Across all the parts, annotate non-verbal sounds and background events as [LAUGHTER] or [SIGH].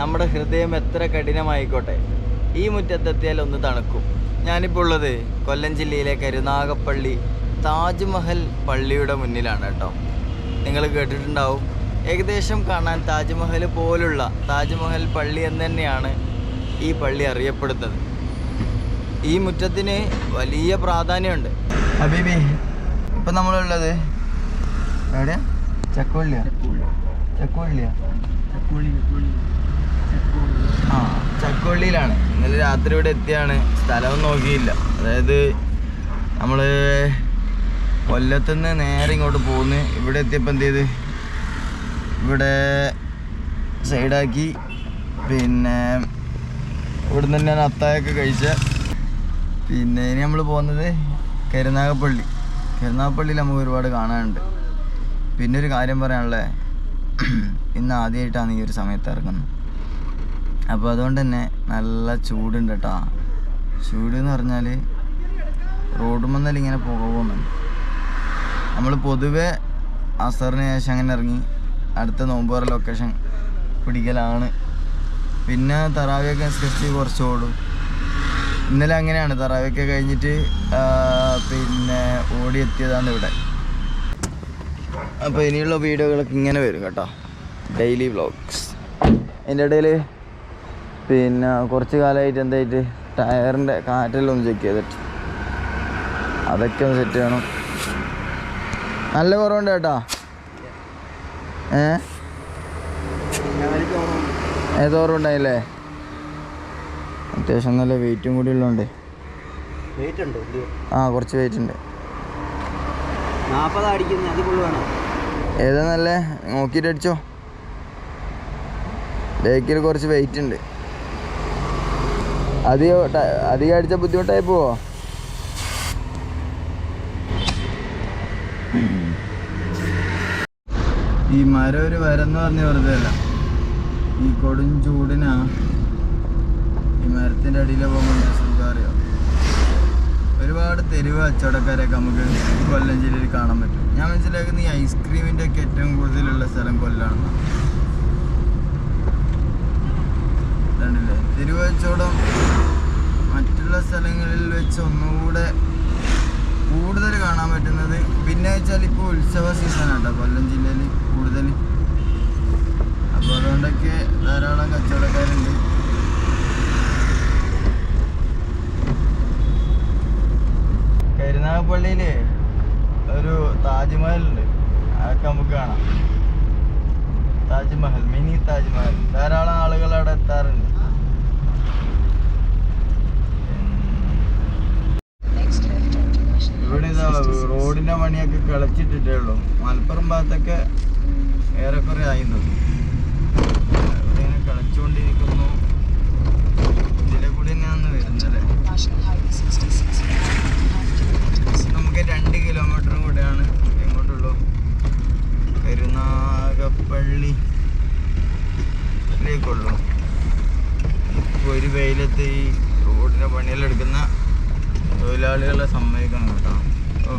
നമ്മുടെ ഹൃദയം എത്ര കഠിനമായിക്കോട്ടെ. ഈ മുറ്റത്തെത്തിയാൽ ഒന്ന് തണുക്കും. ഞാനിപ്പോൾ ഉള്ളത് കൊല്ലം ജില്ലയിലെ കരുനാഗപ്പള്ളി താജ്മഹൽ പള്ളിയുടെ മുന്നിലാണ് കേട്ടോ. നിങ്ങൾ കേട്ടിട്ടുണ്ടാവും. ഏകദേശം കാണാൻ താജ്മഹൽ പോലുള്ള താജ്മഹൽ പള്ളി എന്ന് തന്നെയാണ് ഈ പള്ളി അറിയപ്പെടുന്നത്. ഈ മുറ്റത്തിന് വലിയ പ്രാധാന്യമുണ്ട്. ഹബീബി ഇപ്പം നമ്മളുള്ളത് എവിടെയാ? ചക്കവള്ളിയാ ചക്കവള്ളിയാ ആ ചക്കവള്ളിയിലാണ്. ഇന്നലെ രാത്രി ഇവിടെ എത്തിയാണ്. സ്ഥലം നോക്കിയില്ല. അതായത് നമ്മൾ കൊല്ലത്തുനിന്ന് നേരെ ഇങ്ങോട്ട് പോകുന്നു ഇവിടെ എത്തിയപ്പോൾ എന്ത് ചെയ്ത്? ഇവിടെ സൈഡാക്കി. പിന്നെ ഇവിടുന്ന് തന്നെ അത്തായൊക്കെ കഴിച്ച. പിന്നെ ഇനി നമ്മൾ പോകുന്നത് കരുനാഗപ്പള്ളി. കരുനാഗപ്പള്ളിയിൽ നമുക്ക് ഒരുപാട് കാണാനുണ്ട്. പിന്നെ ഒരു കാര്യം പറയാനുള്ളത് [CLEARS THROAT] ഇന്ന് ആദ്യമായിട്ടാണ് ഈ ഒരു സമയത്ത് ഇറങ്ങുന്നത്. അപ്പോൾ അതുകൊണ്ട് തന്നെ നല്ല ചൂടുണ്ട് കേട്ടോ ചൂട് എന്ന് പറഞ്ഞാൽ റോഡുമെന്നല്ല ഇങ്ങനെ പുക പോകുന്നുണ്ട് നമ്മൾ പൊതുവെ അസറിന് ശേഷം അങ്ങനെ ഇറങ്ങി അടുത്ത നോമ്പുറ ലൊക്കേഷൻ പിടിക്കലാണ്. പിന്നെ തറാവിയൊക്കെ സ്കെച്ച് കുറച്ച് ഓടും. ഇന്നലെ അങ്ങനെയാണ്. തറാവിയൊക്കെ കഴിഞ്ഞിട്ട് പിന്നെ ഓടിയെത്തിയതാണ് ഇവിടെ. അപ്പോൾ ഇനിയുള്ള വീഡിയോകളൊക്കെ ഇങ്ങനെ വരും കേട്ടോ. ഡെയിലി വ്ളോഗ്സ് അതിന്റെ ഇടയിൽ പിന്നെ കുറച്ച് കാലമായിട്ട് എന്തായിട്ട് ടയറിന്റെ കാറ്റെല്ലാം ഒന്ന് ചെക്ക് ചെയ്തിട്ട്. അതൊക്കെ ഒന്ന് സെറ്റ് ചെയ്യണം. നല്ല കുറവുണ്ട് കേട്ടോ. ഏ? ഏത് കുറവുണ്ടായില്ലേ? അത്യാവശ്യം നല്ല വെയിറ്റും കൂടി ഉള്ളതുകൊണ്ട്. ആ കുറച്ച് വെയിറ്റ് ഉണ്ട്. ഏതാ നല്ല? നോക്കിയിട്ട് അടിച്ചോ. ബേക്കിൽ കുറച്ച് വെയിറ്റ് ഉണ്ട്. അധികം അടിച്ച ബുദ്ധിമുട്ടായി പോവോ? ഈ മരം ഒരു വരെന്ന് പറഞ്ഞ വെറുതെ അല്ല. ഈ കൊടും ചൂടിനാ ഈ മരത്തിന്റെ അടിയിലെ പോകുമ്പോൾ സുഖം അറിയാം? ഒരുപാട് തെരുവ് കച്ചവടക്കാരൊക്കെ നമുക്ക് കൊല്ലം ജില്ലയിൽ കാണാൻ പറ്റും. ഞാൻ മനസ്സിലാക്കുന്ന ഈ ഐസ്ക്രീമിന്റെ ഒക്കെ ഏറ്റവും കൂടുതലുള്ള സ്ഥലം കൊല്ലാണെന്നാണ് കണ്ടില്ലേ? തെരുവ് കച്ചവടം മറ്റുള്ള സ്ഥലങ്ങളിൽ വെച്ച് ഒന്നുകൂടെ കൂടുതൽ കാണാൻ പറ്റുന്നത് പിന്നെ വെച്ചാൽ ഇപ്പോൾ ഉത്സവ സീസണാണ് കൊല്ലം ജില്ലയിൽ കൂടുതൽ. അപ്പോൾ അതുകൊണ്ടൊക്കെ ധാരാളം കച്ചവടക്കാരുണ്ട്. കരുനാഗപ്പള്ളിയിൽ ഒരു താജ്മഹലുണ്ട്. അതൊക്കെ നമുക്ക് കാണാം. താജ്മഹൽ മിനി താജ്മഹൽ. ധാരാളം ആളുകൾ അവിടെ എത്താറുണ്ട് ഇവിടെ ഇതാ റോഡിന്റെ പണിയൊക്കെ കിളച്ചിട്ടിട്ടേ ഉള്ളൂ. മലപ്പുറം ഭാഗത്തൊക്കെ ഏറെക്കുറെ ആയിരുന്നു കിളച്ചുകൊണ്ടിരിക്കുന്നു ഇതിലെ കൂടി തന്നെയാണ് വരുന്നത് നമുക്ക് രണ്ട് കിലോമീറ്ററും കൂടെയാണ് എങ്ങോട്ടുള്ളൂ കരുനാഗപ്പള്ളി ലേക്കുള്ളൂ ഇപ്പോൾ ഒരു വെയിലത്ത് ഈ റോഡിന്റെ പണിയെല്ലാം എടുക്കുന്ന തൊഴിലാളികളെ സമ്മതിക്കണം കേട്ടോ ഓ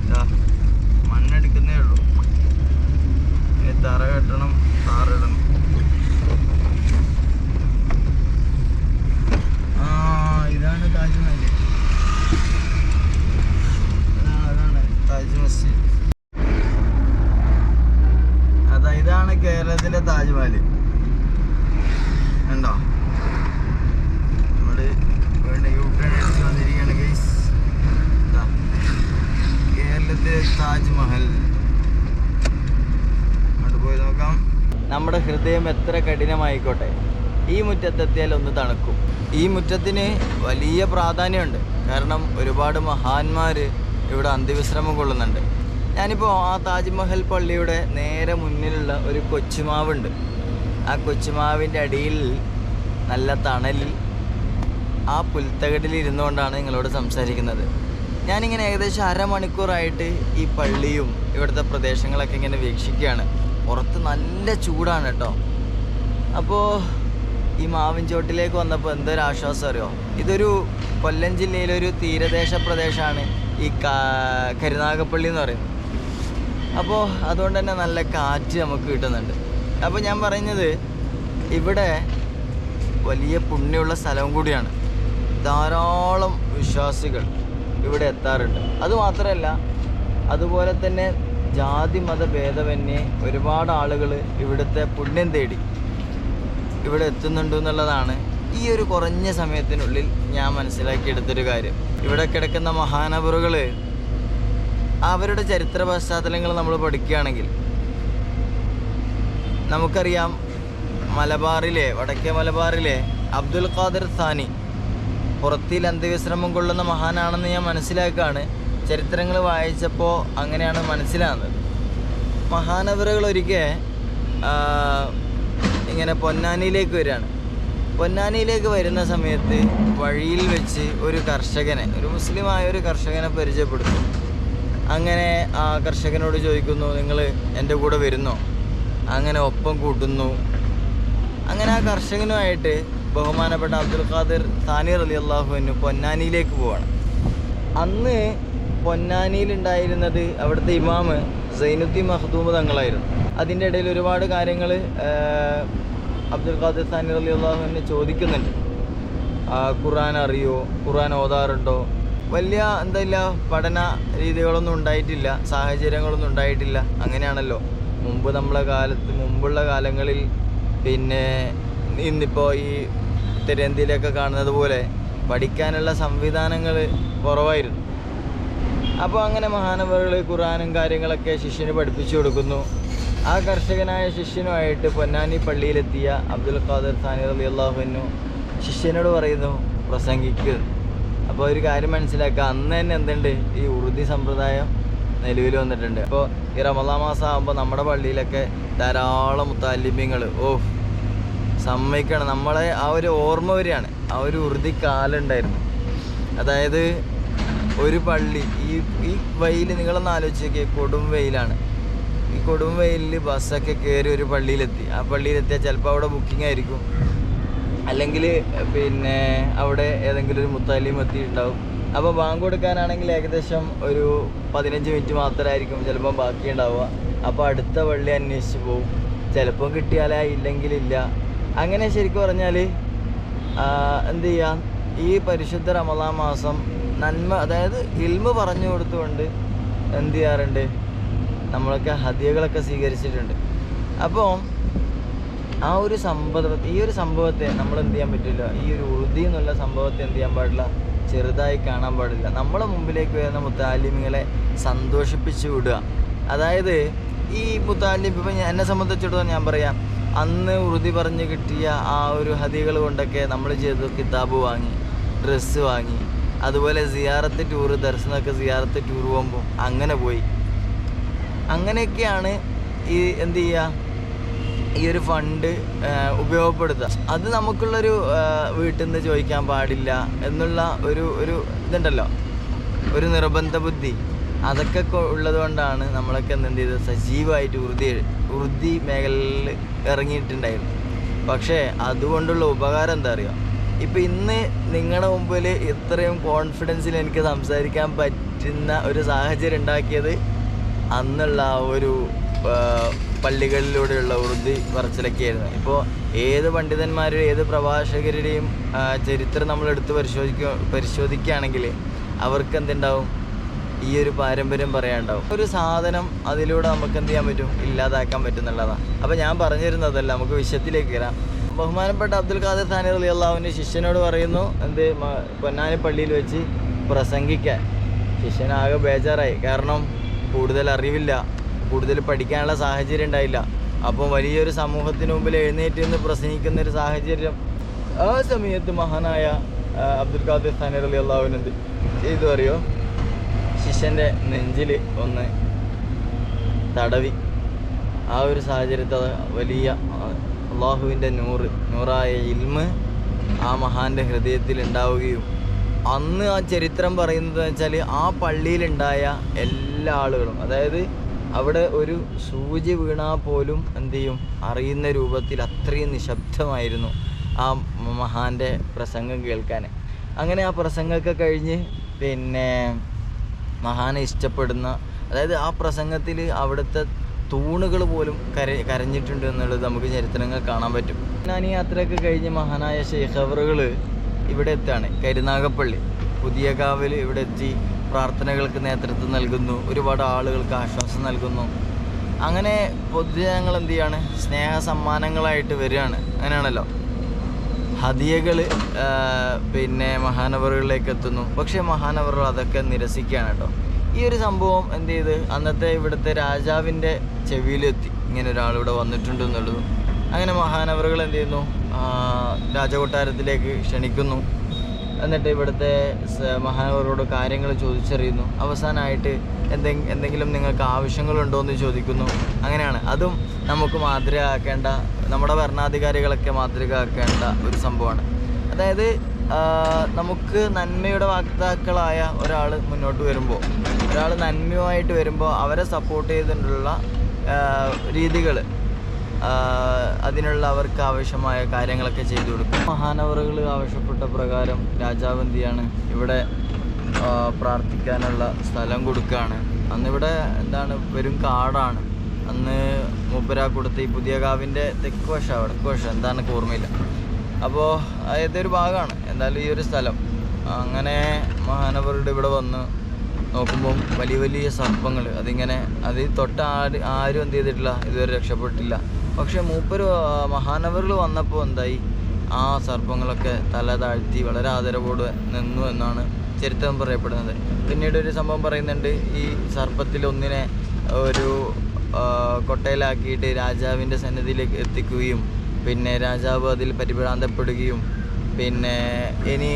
ഇതാ മണ്ണെടുക്കുന്നേ ഉള്ളൂ ഇനി തറ കെട്ടണം താറിടണം ആ ഇതാണ് താജ്മഹൽ അതാണ് അതാണ് താജ് മസ്ജിദ് അതാ ഇതാണ് കേരളത്തിലെ താജ്മഹൽ ഉണ്ടോ നമ്മൾ വേണ്ട യു ടേൺ അടിച്ച് വന്നിരിക്കുകയാണ് ഗൈസ് കേരളത്തിലെ താജ്മഹൽ അങ്ങോട്ട് പോയി നോക്കാം നമ്മുടെ ഹൃദയം എത്ര കഠിനമായിക്കോട്ടെ? ഈ മുറ്റത്തെത്തിയാൽ ഒന്ന് തണുക്കും. ഈ മുറ്റത്തിന് വലിയ പ്രാധാന്യമുണ്ട്. കാരണം ഒരുപാട് മഹാന്മാർ ഇവിടെ അന്ത്യവിശ്രമം കൊള്ളുന്നുണ്ട്. ഞാനിപ്പോൾ ആ താജ്മഹൽ പള്ളിയുടെ നേരെ മുന്നിലുള്ള ഒരു കൊച്ചുമാവുണ്ട്. ആ കൊച്ചുമാവിന്റെ അടിയിൽ നല്ല തണലിൽ ആ പുൽത്തകടിൽ ഇരുന്നുകൊണ്ടാണ് നിങ്ങളോട് സംസാരിക്കുന്നത്. ഞാനിങ്ങനെ ഏകദേശം അരമണിക്കൂറായിട്ട് ഈ പള്ളിയും ഇവിടുത്തെ പ്രദേശങ്ങളൊക്കെ ഇങ്ങനെ വീക്ഷിക്കുകയാണ്. പുറത്ത് നല്ല ചൂടാണ് കേട്ടോ. അപ്പോൾ ഈ മാവിൻ ചോട്ടിലേക്ക് വന്നപ്പോൾ എന്തൊരു ആശ്വാസം അറിയോ? ഇതൊരു കൊല്ലം ജില്ലയിലൊരു തീരദേശ പ്രദേശമാണ് ഈ കരുനാഗപ്പള്ളി എന്ന് പറയുന്നത്. അപ്പോൾ അതുകൊണ്ട് തന്നെ നല്ല കാറ്റ് നമുക്ക് കിട്ടുന്നുണ്ട്. അപ്പോൾ ഞാൻ പറയുന്നത് ഇവിടെ വലിയ പുണ്യമുള്ള സ്ഥലവും കൂടിയാണ്. ധാരാളം വിശ്വാസികൾ ഇവിടെ എത്താറുണ്ട്. അതുമാത്രമല്ല അതുപോലെ തന്നെ ജാതി മത ഭേദമന്യേ ഒരുപാട് ആളുകൾ ഇവിടുത്തെ പുണ്യം തേടി ഇവിടെ എത്തുന്നുണ്ട് എന്നുള്ളതാണ് ഈ ഒരു കുറഞ്ഞ സമയത്തിനുള്ളിൽ ഞാൻ മനസ്സിലാക്കിയെടുത്തൊരു കാര്യം. ഇവിടെ കിടക്കുന്ന മഹാനവറുകൾ അവരുടെ ചരിത്ര പശ്ചാത്തലങ്ങൾ നമ്മൾ പഠിക്കുകയാണെങ്കിൽ നമുക്കറിയാം മലബാറിലെ വടക്കേ മലബാറിലെ അബ്ദുൽ ഖാദിർ സാനി പുറത്തിൽ അന്ത്യവിശ്രമം കൊള്ളുന്ന മഹാനാണെന്ന് ഞാൻ മനസ്സിലാക്കുകയാണ്. ചരിത്രങ്ങൾ വായിച്ചപ്പോൾ അങ്ങനെയാണ് മനസ്സിലാകുന്നത്. മഹാനവറുകൾ ഒരിക്കൽ ഇങ്ങനെ പൊന്നാനിയിലേക്ക് വരികയാണ്. പൊന്നാനിയിലേക്ക് വരുന്ന സമയത്ത് വഴിയിൽ വെച്ച് ഒരു കർഷകനെ ഒരു മുസ്ലിമായ ഒരു കർഷകനെ പരിചയപ്പെടുത്തും. അങ്ങനെ ആ കർഷകനോട് ചോദിക്കുന്നു നിങ്ങൾ എന്റെ കൂടെ വരുന്നോ? അങ്ങനെ ഒപ്പം കൂട്ടുന്നു. അങ്ങനെ ആ കർഷകനുമായിട്ട് ബഹുമാനപ്പെട്ട അബ്ദുൽ ഖാദിർ താനിർ അലി അള്ളാഹുവിന് പൊന്നാനിയിലേക്ക് പോവാണ്. അന്ന് പൊന്നാനിയിൽ ഉണ്ടായിരുന്നത് അവിടുത്തെ ഇമാമ് സൈനുദ്ദീൻ മഹദൂമ് തങ്ങളായിരുന്നു. അതിന്റെ ഇടയിൽ ഒരുപാട് കാര്യങ്ങൾ അബ്ദുൽ ഖാദിർ സാനി അലി അള്ളാഹുവിനെ ചോദിക്കുന്നുണ്ട്. ഖുറാൻ അറിയോ? ഖുറാൻ ഓതാറുണ്ടോ? വലിയ എന്തല്ല പഠന രീതികളൊന്നും ഉണ്ടായിട്ടില്ല സാഹചര്യങ്ങളൊന്നും ഉണ്ടായിട്ടില്ല. അങ്ങനെയാണല്ലോ. മുമ്പ് നമ്മളെ കാലത്ത് മുമ്പുള്ള കാലങ്ങളിൽ പിന്നെ ഇന്നിപ്പോൾ ഈ ഉത്തരേന്ത്യയിലൊക്കെ കാണുന്നത് പോലെ പഠിക്കാനുള്ള സംവിധാനങ്ങൾ കുറവായിരുന്നു. അപ്പോൾ അങ്ങനെ മഹാനവറുകൾ ഖുറാനും കാര്യങ്ങളൊക്കെ ശിഷ്യന് പഠിപ്പിച്ചു കൊടുക്കുന്നു. ആ കർഷകനായ ശിഷ്യനുമായിട്ട് പൊന്നാനി പള്ളിയിലെത്തിയ അബ്ദുൽ ഖാദർ സാനി അലി അള്ളാഹുവിനു ശിഷ്യനോട് പറയുന്നു പ്രസംഗിക്ക്. അപ്പോൾ ഒരു കാര്യം മനസ്സിലാക്കുക അന്ന് തന്നെ എന്തുണ്ട്? ഈ ഉറുദി സമ്പ്രദായം നിലവിൽ വന്നിട്ടുണ്ട്. അപ്പോൾ ഈ റമദാ മാസം ആകുമ്പോൾ നമ്മുടെ പള്ളിയിലൊക്കെ ധാരാളം മുത്താലിമ്യങ്ങൾ ഓ സമ്മതിക്കണം. നമ്മളെ ആ ഒരു ഓർമ്മ വരികയാണ് ആ ഒരു ഉറുതി കാലുണ്ടായിരുന്നു അതായത് ഒരു പള്ളി. ഈ ഈ വെയിൽ നിങ്ങളൊന്ന് ആലോചിച്ച് കൊടും വെയിലാണ്. ഈ കൊടും വെയിലിൽ ബസ്സൊക്കെ കയറി ഒരു പള്ളിയിലെത്തി. ആ പള്ളിയിലെത്തിയാൽ ചിലപ്പോൾ അവിടെ ബുക്കിംഗ് ആയിരിക്കും. അല്ലെങ്കിൽ പിന്നെ അവിടെ ഏതെങ്കിലും ഒരു മുത്താലിയും എത്തിയിട്ടുണ്ടാവും. അപ്പോൾ ബാങ്ക് കൊടുക്കാനാണെങ്കിൽ ഏകദേശം ഒരു പതിനഞ്ച് മിനിറ്റ് മാത്രമായിരിക്കും ചിലപ്പം ബാക്കി ഉണ്ടാവുക. അപ്പോൾ അടുത്ത പള്ളി അന്വേഷിച്ച് പോകും ചിലപ്പം കിട്ടിയാലാ ഇല്ലെങ്കിലില്ല. അങ്ങനെ ശരിക്കും പറഞ്ഞാൽ എന്ത് ചെയ്യാം? ഈ പരിശുദ്ധ റമദാ മാസം നന്മ അതായത് ഇൽമ പറഞ്ഞു കൊടുത്തുകൊണ്ട് എന്ത് ചെയ്യാറുണ്ട്? നമ്മളൊക്കെ ഹതികളൊക്കെ സ്വീകരിച്ചിട്ടുണ്ട്. അപ്പോൾ ആ ഒരു സംഭവ ഈ ഒരു സംഭവത്തെ നമ്മൾ എന്ത് ചെയ്യാൻ പറ്റില്ല? ഈ ഒരു ഉറുദി എന്നുള്ള സംഭവത്തെ എന്ത് ചെയ്യാൻ പാടില്ല? ചെറുതായി കാണാൻ പാടില്ല. നമ്മളെ മുമ്പിലേക്ക് വരുന്ന മുത്താലിമികളെ സന്തോഷിപ്പിച്ചു വിടുക. അതായത് ഈ മുത്താലിം ഇപ്പം എന്നെ സംബന്ധിച്ചിടത്തോളം ഞാൻ പറയാം അന്ന് ഉറുതി പറഞ്ഞ് കിട്ടിയ ആ ഒരു ഹതികൾ കൊണ്ടൊക്കെ നമ്മൾ ചെയ്തു കിതാബ് വാങ്ങി ഡ്രസ്സ് വാങ്ങി. അതുപോലെ സിയാറത്ത് ടൂറ് ദർശനമൊക്കെ സിയാറത്ത് ടൂർ പോകുമ്പോൾ അങ്ങനെ പോയി. അങ്ങനെയൊക്കെയാണ് ഈ എന്ത് ചെയ്യുക ഈ ഒരു ഫണ്ട് ഉപയോഗപ്പെടുത്തുക അത് നമുക്കുള്ളൊരു വീട്ടിൽ നിന്ന് ചോദിക്കാൻ പാടില്ല എന്നുള്ള ഒരു ഒരു ഇതുണ്ടല്ലോ. ഒരു നിർബന്ധ ബുദ്ധി. അതൊക്കെ ഉള്ളത് കൊണ്ടാണ് നമ്മളൊക്കെ എന്ത് ചെയ്തത്? സജീവമായിട്ട് ഉറുതി ഉറുതി മേഖലയിൽ ഇറങ്ങിയിട്ടുണ്ടായിരുന്നു. പക്ഷേ അതുകൊണ്ടുള്ള ഉപകാരം എന്താ അറിയുക ഇപ്പം ഇന്ന് നിങ്ങളുടെ മുമ്പിൽ ഇത്രയും കോൺഫിഡൻസിൽ എനിക്ക് സംസാരിക്കാൻ പറ്റുന്ന ഒരു സാഹചര്യം ഉണ്ടാക്കിയത് അന്നുള്ള ആ ഒരു പള്ളികളിലൂടെയുള്ള ഉറുദി പറച്ചിലൊക്കെയായിരുന്നു. ഇപ്പോൾ ഏത് പണ്ഡിതന്മാരുടെയും ഏത് പ്രഭാഷകരുടെയും ചരിത്രം നമ്മൾ എടുത്ത് പരിശോധിക്കുക പരിശോധിക്കുകയാണെങ്കിൽ അവർക്ക് എന്തുണ്ടാവും? ഈ ഒരു പാരമ്പര്യം പറയാനുണ്ടാവും. ഒരു സാധനം അതിലൂടെ നമുക്ക് എന്ത് ചെയ്യാൻ പറ്റും? ഇല്ലാതാക്കാൻ പറ്റുന്നുള്ളതാണ്. അപ്പോൾ ഞാൻ പറഞ്ഞു തരുന്നതല്ല നമുക്ക് വിഷയത്തിലേക്ക് വരാം. ബഹുമാനപ്പെട്ട അബ്ദുൽ ഖാദർ സാനി അലി അള്ളാഹുവിന്റെ ശിഷ്യനോട് പറയുന്നു എന്ത് പൊന്നാനി പള്ളിയിൽ വെച്ച് പ്രസംഗിക്കാൻ. ശിഷ്യനാകെ ബേജാറായി. കാരണം കൂടുതൽ അറിവില്ല കൂടുതൽ പഠിക്കാനുള്ള സാഹചര്യം ഉണ്ടായില്ല. അപ്പം വലിയൊരു സമൂഹത്തിന് മുമ്പിൽ എഴുന്നേറ്റ് നിന്ന് പ്രസംഗിക്കുന്ന ഒരു സാഹചര്യം ആ സമയത്ത് മഹാനായ അബ്ദുൽ ഖാദർ സാനി അലി അള്ളാഹുവിനെന്ത് ചെയ്തു അറിയോ? ശിഷ്യന്റെ നെഞ്ചിൽ ഒന്ന് തടവി. ആ ഒരു സാഹചര്യത്തിൽ വലിയ അള്ളാഹുവിന്റെ നൂറ് നൂറായ ഇൽമ് ആ മഹാന്റെ ഹൃദയത്തിൽ ഉണ്ടാവുകയും അന്ന് ആ ചരിത്രം പറയുന്നത് വെച്ചാൽ ആ പള്ളിയിലുണ്ടായ എല്ലാ ആളുകളും അതായത് അവിടെ ഒരു സൂചി വീണാൽ പോലും എന്തു ചെയ്യും? അറിയുന്ന രൂപത്തിൽ അത്രയും നിശബ്ദമായിരുന്നു ആ മഹാന്റെ പ്രസംഗം കേൾക്കാൻ. അങ്ങനെ ആ പ്രസംഗമൊക്കെ കഴിഞ്ഞ് പിന്നെ മഹാനെ ഇഷ്ടപ്പെടുന്ന അതായത് ആ പ്രസംഗത്തിൽ അവിടുത്തെ തൂണുകൾ പോലും കര കരഞ്ഞിട്ടുണ്ട് എന്നുള്ളത് നമുക്ക് ചരിത്രങ്ങൾ കാണാൻ പറ്റും. ഞാൻ ഈ യാത്രയൊക്കെ കഴിഞ്ഞ് മഹാനായ ഷെയ്ഖവറുകൾ ഇവിടെ എത്താണ് കരുനാഗപ്പള്ളി പുതിയ കാവിൽ ഇവിടെ എത്തി പ്രാർത്ഥനകൾക്ക് നേതൃത്വം നൽകുന്നു. ഒരുപാട് ആളുകൾക്ക് ആശ്വാസം നൽകുന്നു. അങ്ങനെ പൊതുജനങ്ങൾ എന്ത് ചെയ്യാണ്? സ്നേഹ സമ്മാനങ്ങളായിട്ട് വരികയാണ്. അങ്ങനെയാണല്ലോ. ഹദിയകൾ പിന്നെ മഹാനവറുകളിലേക്ക് എത്തുന്നു. പക്ഷേ മഹാനവറുകൾ അതൊക്കെ നിരസിക്കുകയാണ് കേട്ടോ. ഈ ഒരു സംഭവം എന്ത് ചെയ്ത്? അന്നത്തെ ഇവിടുത്തെ രാജാവിന്റെ ചെവിയിലെത്തി. ഇങ്ങനെ ഒരാൾ ഇവിടെ വന്നിട്ടുണ്ട് എന്നുള്ളത്. അങ്ങനെ മഹാനവറുകൾ എന്ത് ചെയ്യുന്നു? രാജകൊട്ടാരത്തിലേക്ക് ക്ഷണിക്കുന്നു. എന്നിട്ട് ഇവിടുത്തെ മഹാനവരോട് കാര്യങ്ങൾ ചോദിച്ചറിയുന്നു. അവസാനമായിട്ട് എന്തെങ്കിലും എന്തെങ്കിലും നിങ്ങൾക്ക് ആവശ്യങ്ങളുണ്ടോ എന്ന് ചോദിക്കുന്നു. അങ്ങനെയാണ്. അതും നമുക്ക് മാതൃകയാക്കേണ്ട നമ്മുടെ ഭരണാധികാരികളൊക്കെ മാതൃകയാക്കേണ്ട ഒരു സംഭവമാണ്. അതായത് നമുക്ക് നന്മയുടെ വാക്താക്കളായ ഒരാൾ മുന്നോട്ട് വരുമ്പോൾ ഒരാൾ നന്മയുമായിട്ട് വരുമ്പോൾ അവരെ സപ്പോർട്ട് ചെയ്തിട്ടുള്ള രീതികൾ അതിനുള്ള അവർക്ക് ആവശ്യമായ കാര്യങ്ങളൊക്കെ ചെയ്തു കൊടുക്കും. മഹാനവറുകൾ ആവശ്യപ്പെട്ട പ്രകാരം രാജാവ് ഇവിടെ പ്രാർത്ഥിക്കാനുള്ള സ്ഥലം കൊടുക്കുകയാണ് അന്നിവിടെ എന്താണ്? വെറും കാടാണ്. അന്ന് മൂപ്പര കൊടുത്ത് ഈ പുതിയ കാവിന്റെ തെക്ക് വശമാണ് വടക്ക് വശം. എന്താണ് ഓർമ്മയില്ല. അപ്പോൾ ഒരു ഭാഗമാണ്. എന്തായാലും ഈ ഒരു സ്ഥലം. അങ്ങനെ മഹാനവരുടെ ഇവിടെ വന്ന് നോക്കുമ്പം വലിയ വലിയ സർപ്പങ്ങൾ അതിങ്ങനെ അത് തൊട്ട ആര് ആരും എന്ത് ചെയ്തിട്ടില്ല. ഇതുവരെ രക്ഷപ്പെട്ടില്ല പക്ഷേ മൂപ്പര് മഹാനവറുകൾ വന്നപ്പോൾ എന്തായി? ആ സർപ്പങ്ങളൊക്കെ തല താഴ്ത്തി വളരെ ആദരവോടെ നിന്നു എന്നാണ് ചരിത്രം പറയപ്പെടുന്നത്. പിന്നീട് ഒരു സംഭവം പറയുന്നുണ്ട്. ഈ സർപ്പത്തിൽ ഒന്നിനെ ഒരു കൊട്ടയിലാക്കിയിട്ട് രാജാവിന്റെ സന്നിധിയിലേക്ക് എത്തിക്കുകയും പിന്നെ രാജാവ് അതിൽ പരിഭ്രാന്തപ്പെടുകയും പിന്നെ ഇനി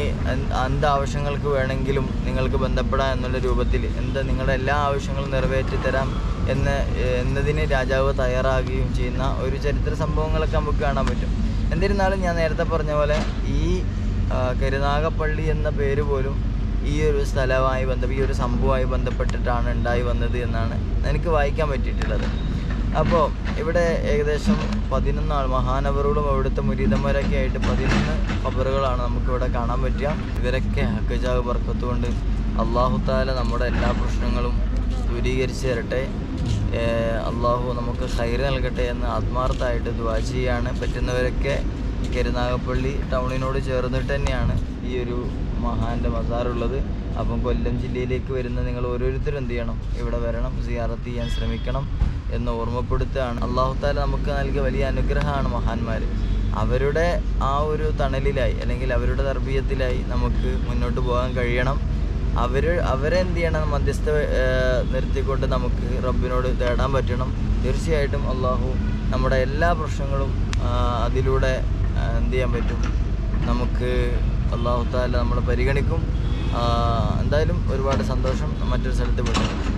എന്ത് ആവശ്യങ്ങൾക്ക് വേണമെങ്കിലും നിങ്ങൾക്ക് ബന്ധപ്പെടാം എന്നുള്ള രൂപത്തിൽ എന്താ നിങ്ങളുടെ എല്ലാ ആവശ്യങ്ങളും നിറവേറ്റി തരാം എന്ന് എന്നതിന് രാജാവ് തയ്യാറാകുകയും ചെയ്യുന്ന ഒരു ചരിത്ര സംഭവങ്ങളൊക്കെ നമുക്ക് കാണാൻ പറ്റും. എന്നിരുന്നാലും ഞാൻ നേരത്തെ പറഞ്ഞ പോലെ ഈ കരുനാഗപ്പള്ളി എന്ന പേര് പോലും ഈ ഒരു സ്ഥലമായി ബന്ധ ഈ ഒരു സംഭവമായി ബന്ധപ്പെട്ടിട്ടാണ് ഉണ്ടായി വന്നത് എന്നാണ് എനിക്ക് വായിക്കാൻ പറ്റിയിട്ടുള്ളത്. അപ്പോൾ ഇവിടെ ഏകദേശം പതിനൊന്ന് ആൾ മഹാനവറുകളും അവിടുത്തെ മുരീതന്മാരൊക്കെ ആയിട്ട് പതിനൊന്ന് ഖബറുകളാണ് നമുക്കിവിടെ കാണാൻ പറ്റുക. ഇവരൊക്കെ ഹക്കജാവ് ബർക്കത്തുകൊണ്ട് അള്ളാഹു താല നമ്മുടെ എല്ലാ പ്രശ്നങ്ങളും ദൂരീകരിച്ച് തരട്ടെ. അള്ളാഹു നമുക്ക് ഹൈർ നൽകട്ടെ എന്ന് ആത്മാർത്ഥമായിട്ട് ദ്വാ ചെയ്യാണ്. പറ്റുന്നവരൊക്കെ കരുനാഗപ്പള്ളി ടൗണിനോട് ചേർന്നിട്ട് തന്നെയാണ് ഈ ഒരു മഹാന്റെ മസാറുള്ളത്. അപ്പം കൊല്ലം ജില്ലയിലേക്ക് വരുന്ന നിങ്ങൾ ഓരോരുത്തരും എന്ത് ചെയ്യണം? ഇവിടെ വരണം സിയാറത്ത് ചെയ്യാൻ ശ്രമിക്കണം. എന്ന് ഓർമ്മപ്പെടുത്തുകയാണ്. അള്ളാഹു താല നമുക്ക് നൽകിയ വലിയ അനുഗ്രഹമാണ് മഹാന്മാർ അവരുടെ ആ ഒരു തണലിലായി അല്ലെങ്കിൽ അവരുടെ തർബീയത്തിലായി നമുക്ക് മുന്നോട്ട് പോകാൻ കഴിയണം. അവർ അവരെന്ത് ചെയ്യണം? മധ്യസ്ഥ നിർത്തിക്കൊണ്ട് നമുക്ക് റബ്ബിനോട് തേടാൻ പറ്റണം. തീർച്ചയായിട്ടും അള്ളാഹു നമ്മുടെ എല്ലാ പ്രശ്നങ്ങളും അതിലൂടെ എന്ത് ചെയ്യാൻ പറ്റും? നമുക്ക് അള്ളാഹു താല നമ്മളെ പരിഗണിക്കും. എന്തായാലും ഒരുപാട് സന്തോഷം. മറ്റൊരു സ്ഥലത്ത് വിടും